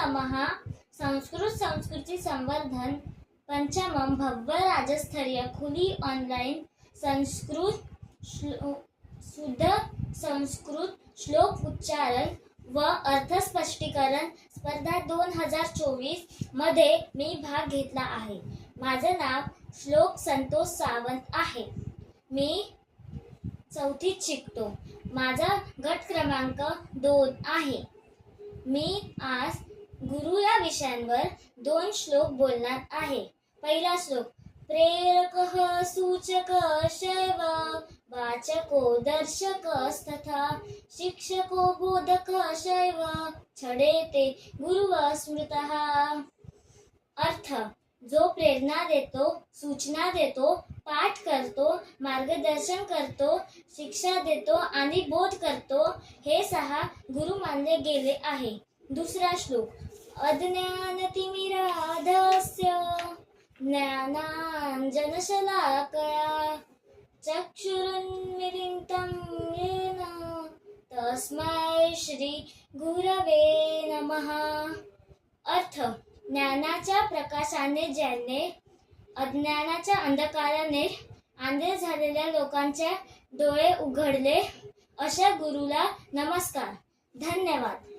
नमः। संस्कृत संस्कृती संवर्धन पंचमम भव्य राज्यस्तरीय खुली ऑनलाईन संस्कृत श्लो शुद्ध संस्कृत श्लोक उच्चारण व अर्थस्पष्टीकरण स्पर्धा दोन हजार चोवीसमध्ये मी भाग घेतला आहे. माझं नाव श्लोक संतोष सावंत आहे. मी चौथीत शिकतो. माझा गट क्रमांक दोन आहे. मी आज गुरु या विषयांवर दोन श्लोक बोलणार आहे. पहिला श्लोक प्रेरक सूचक शैव वाचको दर्शक तथा शिक्षको बोधक शैव छडेते गुरुव स्मृत। अर्थ जो प्रेरणा देतो सूचना देतो पाठ करतो मार्गदर्शन करतो शिक्षा देतो आणि बोध करतो हे सहा गुरु मानले गेले आहे. दुसरा श्लोक अज्ञानतिमिराधस्य ज्ञानाञ्जनशलाकया चक्षुरुन्मिलितं येन तस्मै श्री गुरवे नमः। अर्थ ज्ञानाच्या प्रकाशाने ज्याने अज्ञानाच्या अंधकाराने आंधळे झालेल्या लोकांचे डोळे उघडले अशा गुरुला नमस्कार धन्यवाद.